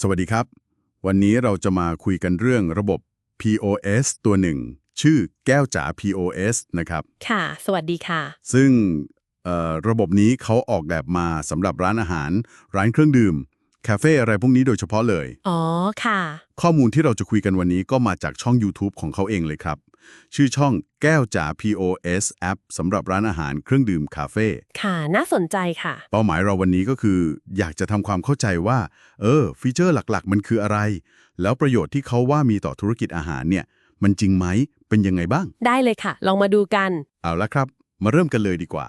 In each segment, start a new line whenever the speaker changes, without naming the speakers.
สวัสดีครับ วันนี้เราจะมาคุยกันเรื่องระบบ POS ตัวหนึ่ง ชื่อแก้วจ๋า POS นะครับ
ค่ะ สวัสดีค่ะ
ซึ่งเอ่อระบบนี้เขาออกแบบมาสำหรับร้านอาหาร ร้านเครื่องดื่ม คาเฟ่อะไรพวกนี้โดยเฉพาะเลย
อ๋อค่ะ
ข้อมูลที่เราจะคุยกันวันนี้ก็มาจากช่อง YouTube ของเขาเองเลยครับ ชื่อช่องแก้วจ๋า POS App สำหรับร้านอาหารเครื่องดื่มคาเฟ่
ค่ะน่าสนใจค่ะ
เป้าหมายเราวันนี้ก็คือ อยากจะทำความเข้าใจว่า เออ ฟีเจอร์หลักๆ มันคืออะไร แล้วประโยชน์ที่เขาว่ามีต่อธุรกิจอาหารเนี่ย มันจริงไหมเป็นยังไงบ้าง
ได้เลยค่ะ ลองมาดูกัน
เอาละครับ มาเริ่มกันเลยดีกว่า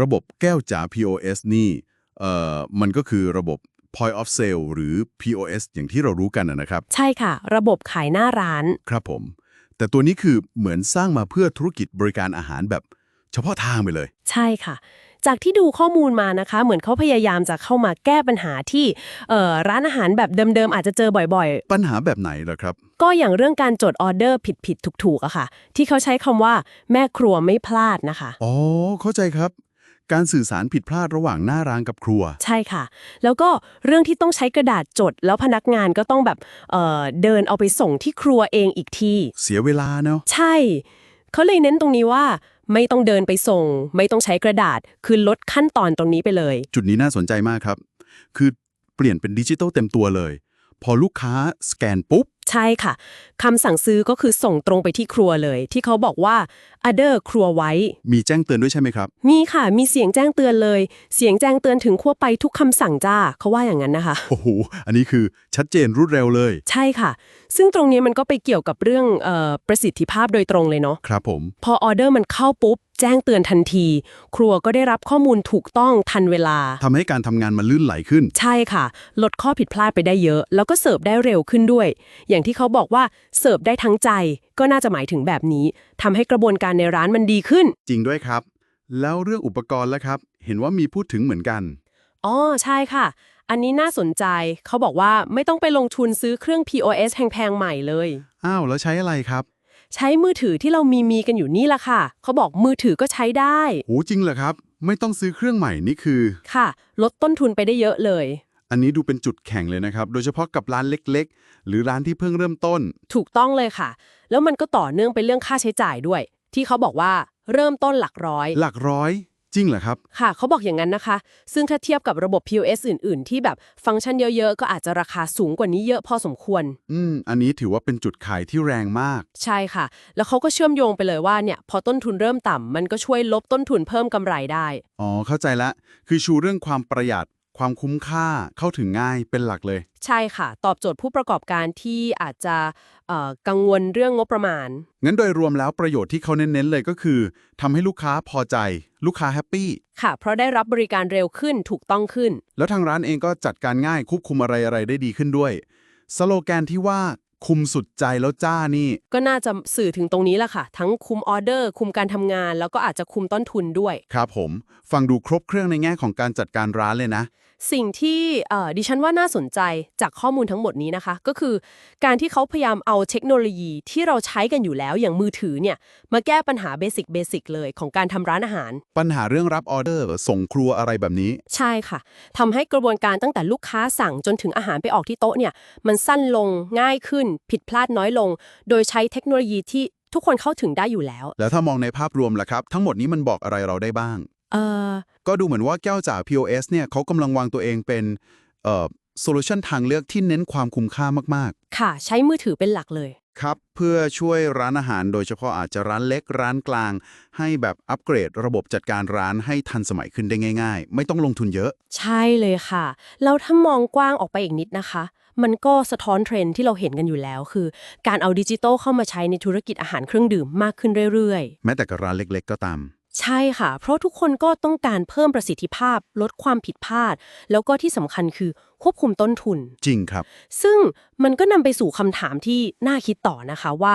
ระบบแก้วจ๋า POS นี่เอ่อมันก็คือระบบ Point of Sale หรือ POS อย่างที่เรารู้กันนะนะครับ
ใช่ค่ะ ระบบขายหน้าร้าน
ครับผม แต่ตัวนี้คือเหมือนสร้างมาเพื่อธุรกิจบริการอาหารแบบ เฉพาะทางไปเลย
ใช่ค่ะ จากที่ดูข้อมูลมานะคะ เหมือนเขาพยายามจะเข้ามาแก้ปัญหาที่เอ่อร้านอาหารแบบเดิมๆ อาจจะเจอบ่อย
ปัญหาแบบไหนล่ะครับ
ๆ ก็อย่างเรื่องการจดออเดอร์ผิดๆถูกๆอะค่ะ ที่เขาใช้คำว่าแม่ครัวไม่พลาดนะคะ
อ๋อ เข้าใจครับ การสื่อสารผิดพลาดระหว่างหน้าร้านกับครัว
ใช่ค่ะ แล้วก็เรื่องที่ต้องใช้กระดาษจด แล้วพนักงานก็ต้องแบบเอ่อเดินเอาไปส่งที่ครัวเองอีกที
เสียเวลาเนาะ
ใช่ เขาเลยเน้นตรงนี้ว่าไม่ต้องเดินไปส่ง ไม่ต้องใช้กระดาษ คือลดขั้นตอนตรงนี้ไปเลย
จุดนี้น่าสนใจมากครับ คือเปลี่ยนเป็นดิจิทัลเต็มตัวเลย พอลูกค้าสแกนปุ๊บ
ใช่ค่ะคำสั่งซื้อก็คือส่งตรงไปที่ครัวเลย ที่เขาบอกว่า other ครัวไว้
มีแจ้งเตือนด้วยใช่ไหมครับ
มีค่ะ มีเสียงแจ้งเตือนเลย เสียงแจ้งเตือนถึงครัวไปทุกคำสั่งจ้าเขาว่าอย่างนั้นนะคะ
โอ้โห อันนี้คือชัดเจนรวดเร็วเลย
ใช่ค่ะ ซึ่งตรงนี้มันก็ไปเกี่ยวกับเรื่องเออประสิทธิภาพโดยตรงเลยเนาะ
ครับผม
พอออเดอร์มันเข้าปุ๊บ แจ้งเตือนทันที ครัวก็ได้รับข้อมูลถูกต้องทันเวลา
ทำให้การทำงานมันลื่นไหลขึ้น
ใช่ค่ะ ลดข้อผิดพลาดไปได้เยอะ แล้วก็เสิร์ฟได้เร็วขึ้นด้วย อย่างที่เขาบอกว่าเสิร์ฟได้ทั้งใจ ก็น่าจะหมายถึงแบบนี้ทำให้กระบวนการในร้านมันดีขึ้น
จริงด้วยครับ แล้วเรื่องอุปกรณ์แล้วครับ เห็นว่ามีพูดถึงเหมือนกัน
อ๋อใช่ค่ะ อันนี้น่าสนใจ เขาบอกว่าไม่ต้องไปลงทุนซื้อเครื่อง POS แพงๆใหม่เลย
อ้าวแล้วใช้อะไรครับ
ใช้มือถือที่เรามีมีกันอยู่นี่ละค่ะ เขาบอกมือถือก็ใช้ได้
โหจริงเหรอครับ ไม่ต้องซื้อเครื่องใหม่นี่คือ
ค่ะ ลดต้นทุนไปได้เยอะเลย
อันนี้ดูเป็นจุดแข็งเลยนะครับ โดยเฉพาะกับร้านเล็กๆ หรือร้านที่เพิ่งเริ่มต้น
ถูกต้องเลยค่ะ แล้วมันก็ต่อเนื่องไปเรื่องค่าใช้จ่ายด้วย ที่เขาบอกว่าเริ่มต้นหลักร้อย
หลักร้อย จริงเหรอครับ
ค่ะ เขาบอกอย่างนั้นนะคะ ซึ่งถ้าเทียบกับระบบ POS อื่น ๆ ที่แบบฟังก์ชันเยอะๆ ก็อาจจะราคาสูงกว่านี้เยอะพอสมควร
อืม อันนี้ถือว่าเป็นจุดขายที่แรงมาก
ใช่ค่ะ แล้วเขาก็เชื่อมโยงไปเลยว่าเนี่ยพอต้นทุนเริ่มต่ำมันก็ช่วยลบต้นทุนเพิ่มกำไรได้
อ๋อ เข้าใจละ คือชูเรื่องความประหยัด ความคุ้มค่าเข้าถึงง่ายเป็นหลักเลย
ใช่ค่ะ ตอบโจทย์ผู้ประกอบการที่อาจจะเอ่อกังวลเรื่องงบประมาณ
งั้นโดยรวมแล้วประโยชน์ที่เขาเน้น ๆ เลยก็คือทำให้ลูกค้าพอใจ ลูกค้าแฮปปี้
ค่ะ เพราะได้รับบริการเร็วขึ้นถูกต้องขึ้น
แล้วทางร้านเองก็จัดการง่ายควบคุมอะไรอะไรได้ดีขึ้นด้วย สโลแกนที่ว่าคุมสุดใจแล้วจ้านี่
ก็น่าจะสื่อถึงตรงนี้แหละค่ะ ทั้งคุมออเดอร์ คุมการทำงาน แล้วก็อาจจะคุมต้นทุนด้วย
ครับผม ฟังดูครบเครื่องในแง่ของการจัดการร้านเลยนะ
สิ่งที่เอ่อดิฉันว่าน่าสนใจจากข้อมูลทั้งหมดนี้นะคะ ก็คือการที่เขาพยายามเอาเทคโนโลยีที่เราใช้กันอยู่แล้วอย่างมือถือเนี่ยมาแก้ปัญหาเบสิกเบสิกเลยของการทำร้านอาหาร
ปัญหาเรื่องรับออเดอร์ส่งครัวอะไรแบบนี้
ใช่ค่ะทำให้กระบวนการตั้งแต่ลูกค้าสั่งจนถึงอาหารไปออกที่โต๊ะเนี่ยมันสั้นลงง่ายขึ้น ผิดพลาดน้อยลง โดยใช้เทคโนโลยีที่ทุกคนเข้าถึงได้อยู่แล้ว
แล้วถ้ามองในภาพรวมล่ะครับ ทั้งหมดนี้มันบอกอะไรเราได้บ้าง
เอ่อ
ก็ดูเหมือนว่าแก้วจาก POS เนี่ยเขากำลังวางตัวเองเป็นเอ่อโซลูชันทางเลือกที่เน้นความคุ้มค่ามาก
ค่ะ ใช้มือถือเป็นหลักเลย
ๆ ครับ เพื่อช่วยร้านอาหารโดยเฉพาะอาจจะร้านเล็กร้านกลาง ให้แบบอัปเกรดระบบจัดการร้านให้ทันสมัยขึ้นได้ง่าย ๆ ไม่ต้องลงทุนเยอะ
ใช่เลยค่ะ แล้วถ้ามองกว้างออกไปอีกนิดนะคะ มันก็สะท้อนเทรนด์ที่เราเห็นกันอยู่แล้ว คือ การเอาดิจิทัลเข้ามาใช้ในธุรกิจอาหารเครื่องดื่มมากขึ้นเรื่อย
แม้แต่กับร้านเล็ก ๆ ก็ตาม
ๆ ใช่ค่ะ เพราะทุกคนก็ต้องการเพิ่มประสิทธิภาพ ลดความผิดพลาด แล้วก็ที่สำคัญคือควบคุมต้นทุน
จริงครับ
ซึ่งมันก็นำไปสู่คำถามที่น่าคิดต่อนะคะว่า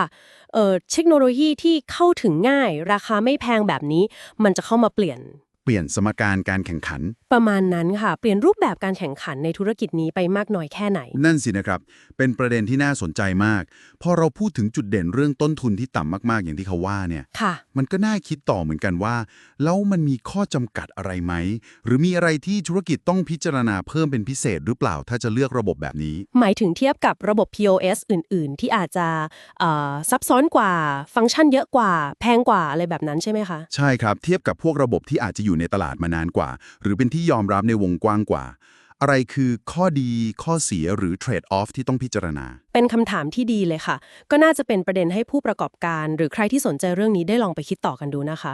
เอ่อเทคโนโลยีที่เข้าถึงง่าย ราคาไม่แพงแบบนี้ มันจะเข้ามาเปลี่ยน
เปลี่ยนสมการการแข่งขัน
ประมาณนั้นค่ะ เปลี่ยนรูปแบบการแข่งขันในธุรกิจนี้ไปมากน้อยแค่ไหน
นั่นสินะครับ เป็นประเด็นที่น่าสนใจมาก พอเราพูดถึงจุดเด่นเรื่องต้นทุนที่ต่ำมากๆ อย่างที่เขาว่าเนี่ย
ค่ะ
มันก็น่าคิดต่อเหมือนกันว่า แล้วมันมีข้อจำกัดอะไรไหม หรือมีอะไรที่ธุรกิจต้องพิจารณาเพิ่มเป็นพิเศษหรือเปล่าถ้าจะเลือกระบบแบบนี้
หมายถึงเทียบกับระบบ POS อื่น ๆ ที่อาจจะเอ่อซับซ้อนกว่า ฟังก์ชันเยอะกว่า แพงกว่าอะไรแบบนั้นใช่ไหมคะ
ใช่ครับ เทียบกับพวกระบบที่อาจจะอยู่ในตลาดมานานกว่า หรือเป็นที่ยอมรับในวงกว้างกว่า อะไรคือข้อดีข้อเสียหรือเทรดออฟที่ต้องพิจารณา
เป็นคำถามที่ดีเลยค่ะ ก็น่าจะเป็นประเด็นให้ผู้ประกอบการ หรือใครที่สนใจเรื่องนี้ได้ลองไปคิดต่อกันดูนะคะ